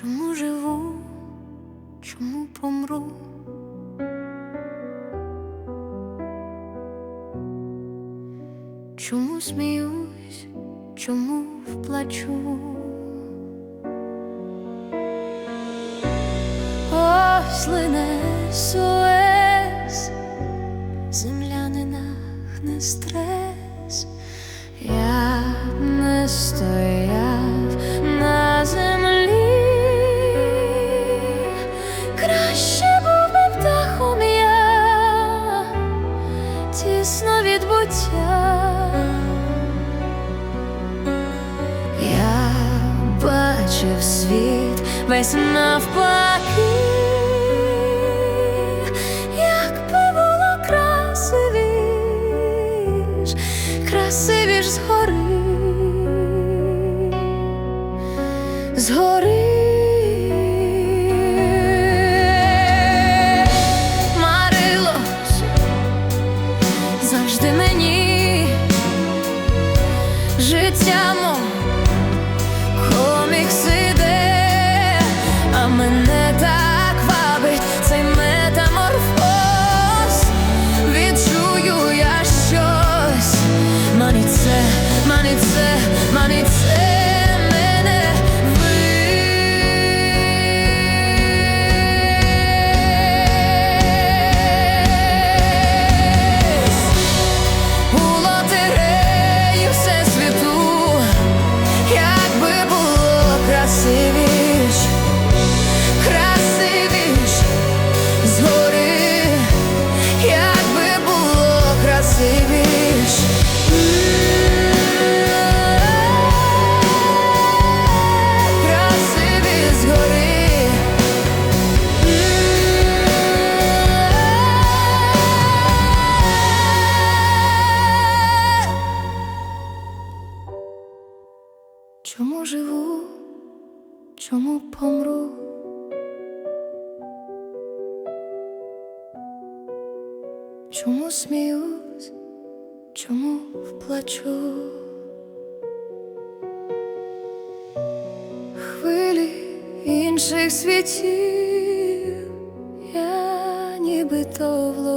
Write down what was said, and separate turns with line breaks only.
Чому живу, чому помру? Чому сміюсь, чому вплачу? Ось лине бачив світ весь навпаки, якби було красивіш, красивіш згори, згори. Завжди мені життя мов manice, manice Чому живу, чому помру? Чому сміюсь, чому вплачу? Хвилі інших світів, я нібито в